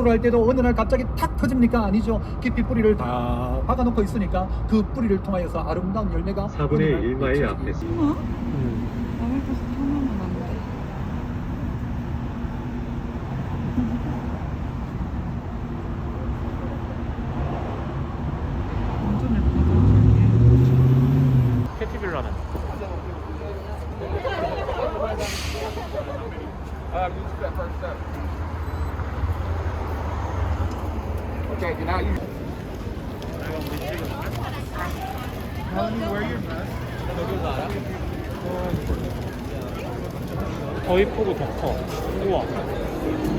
공부를 할 때도 어느 날 갑자기 탁 터집니까? 아니죠. 깊이 뿌리를 다 박아놓고 있으니까 그 뿌리를 통하여서 아름다운 열매가 4분의 어느 날 1마일 맺히게 앞에서. 됩니다. 어? 안 돼. 완전 예쁘다. 캐티빌라는 더 이쁘고 더 커. 우와.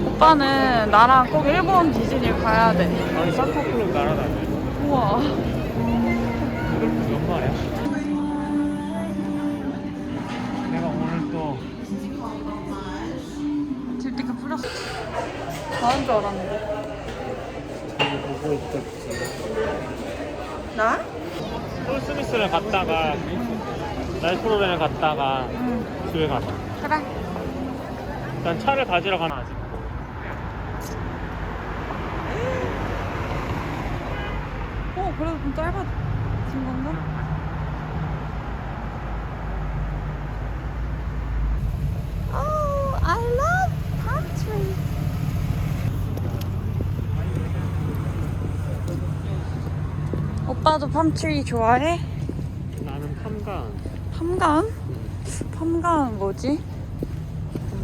오빠는 나랑 꼭 일본 디즈니 가야 돼. 아니 산타클로 날아다녀. 우와. 이걸 몇 마리야? 내가 오늘 또 딜티가 풀렸어. 나은 줄 알았는데. 나? 폴스미스를 갔다가 날프로렌을 갔다가 응. 집에 가자. 그래. 일단 차를 가지러 가나 아직. 어, 그래도 좀 짧아진 건가? 오빠도 팜트리 좋아해? 나는 탐관. 팜가은? 팜가은 뭐지?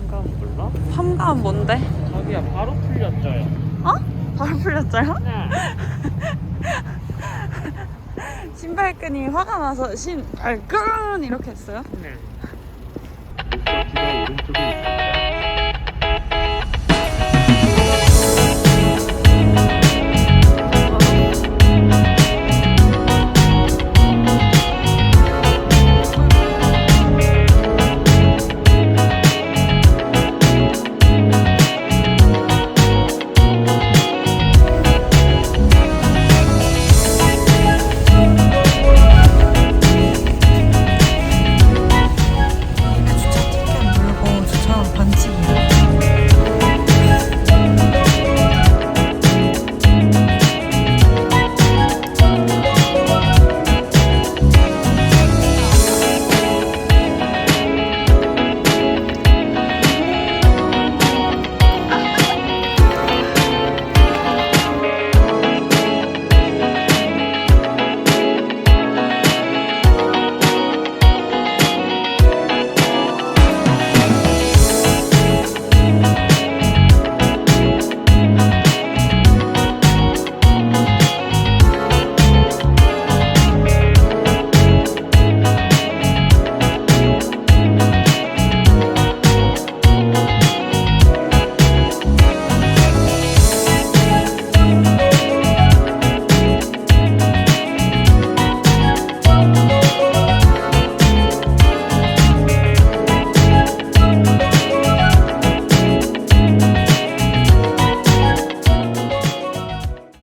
탐관 몰라? 팜가은 뭔데? 자기야 바로 풀렸죠요. 어? 바로 풀렸어요? 네. 신발끈이 화가 나서 신발끈 이렇게 했어요? 네. 목적지가 오른쪽에 있습니다.